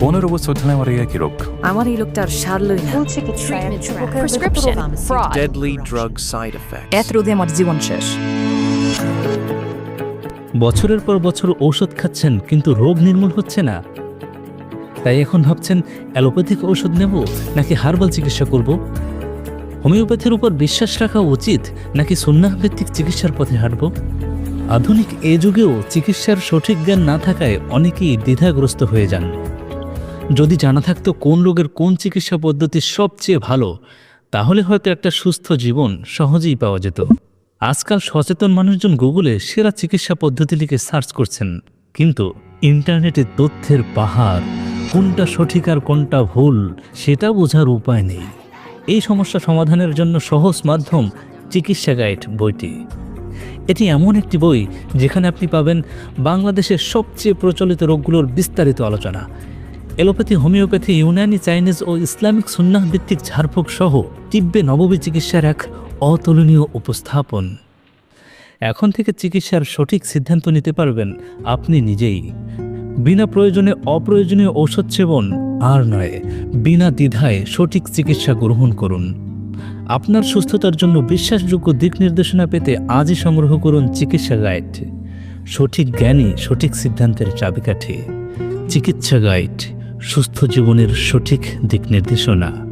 পনেরো বছর ধরে আমার এই একই রোগ। আমার এই লোকটা আর সারলই না। Prescription, fraud. deadly drug side effects. এত রোদে আমার জীবন শেষ। বছরের পর বছর ঔষধ খাচ্ছেন কিন্তু রোগ নির্মূল হচ্ছে না। তাই এখন ভাবছেন অ্যালোপ্যাথিক ঔষধ নেব নাকি হার্বাল চিকিৎসা করব? হোমিওপ্যাথির উপর বিশ্বাস রাখা উচিত নাকি সুন্নাহ ভিত্তিক চিকিৎসার পথে হাঁটব? আধুনিক এ যুগেও চিকিৎসার সঠিক জ্ঞান না থাকায় অনেকেই দ্বিধাগ্রস্ত হয়ে যান। যদি জানা থাকতো কোন রোগের কোন চিকিৎসা পদ্ধতি সবচেয়ে ভালো, তাহলে হয়তো একটা সুস্থ জীবন সহজেই পাওয়া যেত। আজকাল সচেতন মানুষজন গুগলে সেরা চিকিৎসা পদ্ধতি লিখে সার্চ করছেন। কিন্তু ইন্টারনেটে তথ্যের পাহাড়, কোনটা সঠিক আর কোনটা ভুল, সেটা বোঝার উপায় নেই। এই সমস্যা সমাধানের জন্য সহজ মাধ্যম চিকিৎসা গাইড বইটি। এটি এমন একটি বই যেখানে আপনি পাবেন বাংলাদেশের সবচেয়ে প্রচলিত রোগগুলোর বিস্তারিত আলোচনা। এলোপ্যাথি, হোমিওপ্যাথি, ইউনানি, চাইনিজ ও ইসলামিক সুন্নাহ ভিত্তিক ঝাড়ফুঁক সহ তিব্বে নববী চিকিৎসার এক অতুলনীয় উপস্থাপন। এখন থেকে চিকিৎসার সঠিক সিদ্ধান্ত নিতে পারবেন আপনি নিজেই। বিনা প্রয়োজনে অপ্রয়োজনীয় ঔষধ সেবন আর নয়, বিনা দ্বিধায় সঠিক চিকিৎসা গ্রহণ করুন। আপনার সুস্থতার জন্য বিশ্বাসযোগ্য দিক নির্দেশনা পেতে আজই সংগ্রহ করুন চিকিৎসা গাইড। সঠিক জ্ঞানই সঠিক সিদ্ধান্তের চাবিকাঠি। চিকিৎসা গাইড। সুস্থ জীবনের সঠিক দিক নির্দেশনা।